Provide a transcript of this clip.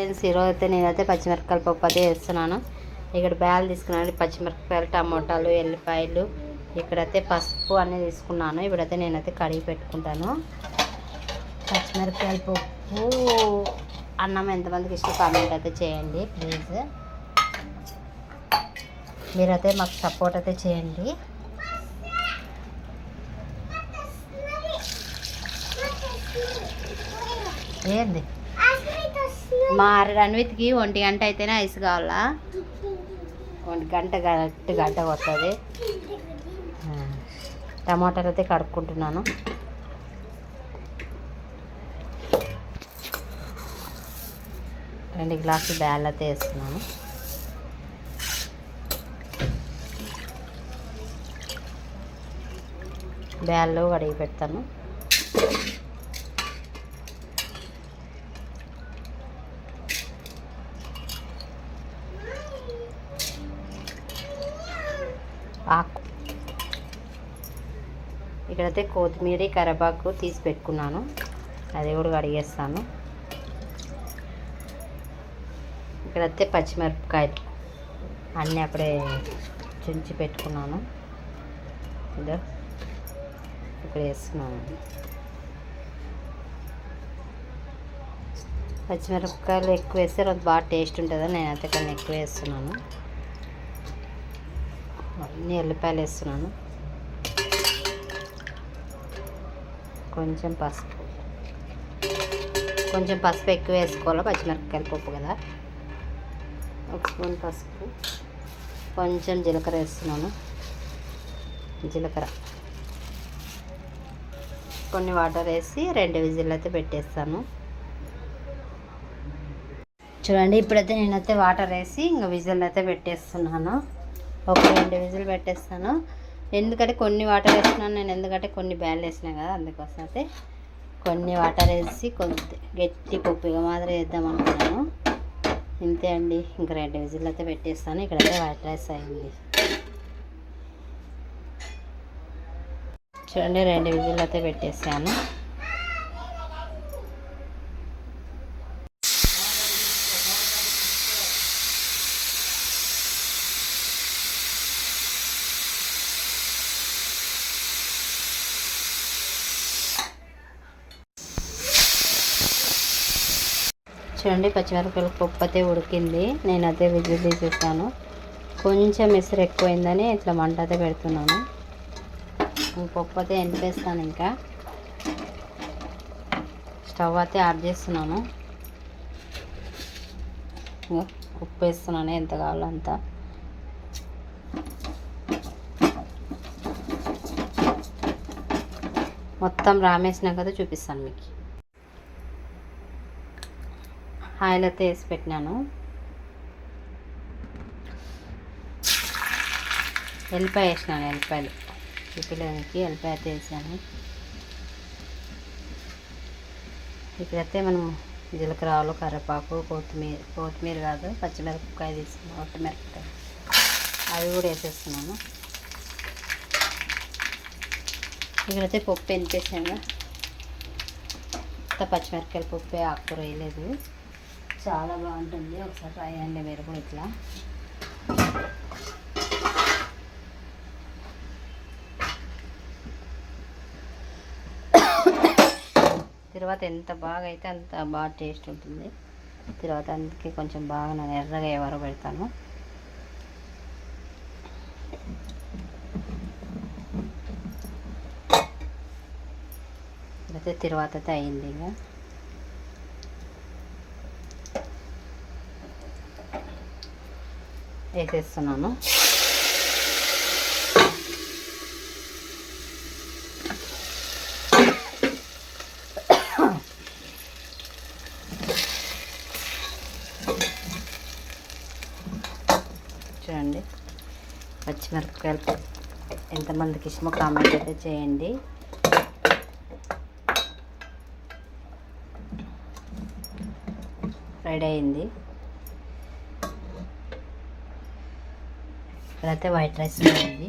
Friends ఈరోజు అయితే నేనైతే పచ్చిమిరపకాయలు పప్పు అయితే వేస్తున్నాను ఇక్కడ బ్యాలు తీసుకున్నాను. పచ్చిమిరపకాయలు టమోటాలు ఎల్లిపాయలు ఇక్కడైతే పసుపు అన్నీ తీసుకున్నాను. ఇప్పుడైతే నేనైతే కడిగి పెట్టుకుంటాను. పచ్చిమిరపకాయల పప్పు. అన్నం ఎంతమందికి ఇష్టం కామెంట్ అయితే చేయండి ప్లీజ్. మీరైతే మాకు సపోర్ట్ అయితే చేయండి. ఏంది? మా రణవిత్కి ఒంటి గంట అయితేనే ఐస్ కావాలా? ఒంటి గంట గట్టి గంట వస్తుంది టమాటాలు అయితే కడుక్కుంటున్నాను. రెండు గ్లాసులు బ్యాల్ అయితే వేస్తున్నాను. బ్యాల్లో కడిగి పెడతాను. ఆకు. ఇక్కడైతే కొత్తిమీర కరివేపాకు తీసి పెట్టుకున్నాను. అది కూడా కడిగేస్తాను. ఇక్కడైతే పచ్చిమిరపకాయలు అన్నీ అప్పుడే చుంచి పెట్టుకున్నాను. ఇదో ఇక్కడ వేస్తున్నాను. పచ్చిమిరపకాయలు ఎక్కువ వేస్తే బాగా టేస్ట్ ఉంటుందని నేనైతే కొన్ని ఎక్కువ వేస్తున్నాను. అన్ని ఎల్లిపాయలు వేస్తున్నాను. కొంచెం పసుపు. కొంచెం పసుపు ఎక్కువ వేసుకోవాలి? పచ్చిమిరపకాయలు పప్పు కదా. ఒక స్పూన్ పసుపు. కొంచెం జీలకర్ర వేస్తున్నాను. జీలకర్ర. కొన్ని వాటర్ వేసి రెండు విజిల్ అయితే పెట్టేస్తాను. చూడండి ఇప్పుడైతే నేనైతే వాటర్ వేసి ఇంకా విజిల్ అయితే పెట్టేస్తున్నాను. ఒక రెండు విజిల్ పెట్టేస్తాను. ఎందుకంటే కొన్ని వాటర్ వేస్తున్నాను నేను ఎందుకంటే కొన్ని బ్యాల్ వేసినా కదా అందుకోసం అయితే కొన్ని వాటర్ వేసి కొద్ది గట్టి పప్పుగా మాదిరి వేద్దాం అనుకున్నాను. ఇంతే అండి ఇంకా రెండు విజిల్ అయితే పెట్టేస్తాను. ఇక్కడైతే వైట్ రైస్ అయింది చూడండి రెండు విజిల్ అయితే పెట్టేసాను. చూడండి పచ్చిమిరపకాయల పప్పు అయితే ఉడికింది అదే విజిల్ తీసేసాను కొంచెం ఎసరు ఎక్కువైందని ఇట్లా మంట అయితే పెడుతున్నాను. పప్పు అయితే ఎండిపేస్తాను ఇంకా. స్టవ్ అయితే ఆఫ్ చేస్తున్నాను. ఉప్పు వేస్తున్నాను ఎంత కావాలో అంత. మొత్తం రామేసినాక కదా చూపిస్తాను మీకు. ఆయిల్ అయితే వేసి పెట్టినాను. ఎల్లిపాయ వేసినాను ఎల్లిపాయలు. చూపించడానికి ఎల్లిపాయ అయితే వేసాను. ఇక్కడైతే మనం జీలకర్ర ఆలు కరివేపాకు కొత్తిమీర కొత్తిమీర కాదు పచ్చిమిరపకాయ తీసుకున్నాను ఒట్టిమిరపకాయ అవి కూడా వేసేస్తున్నాను. ఇక్కడైతే పప్పు ఎంపేసాను పచ్చిమిరపకాయల పప్పు ఆకుకూర వేయలేదు. చాలా బాగుంటుంది. ఒకసారి ట్రై అండి మీరు కూడా ఇట్లా. తర్వాత ఎంత బాగా అయితే అంత బాగా టేస్ట్ ఉంటుంది. తర్వాత అందుకే కొంచెం బాగా నేను ఎర్రగా ఎవరు పెడతాను. అయితే తర్వాత అయితే అయింది ఇక. వేసేస్తున్నాను చూడండి. పచ్చిమిరపకాయలు. ఎంతమందికి ఇష్టమో కామెంట్ అయితే చేయండి. రెడీ అయింది. ఇక్కడైతే వైట్ రైస్ ఉంది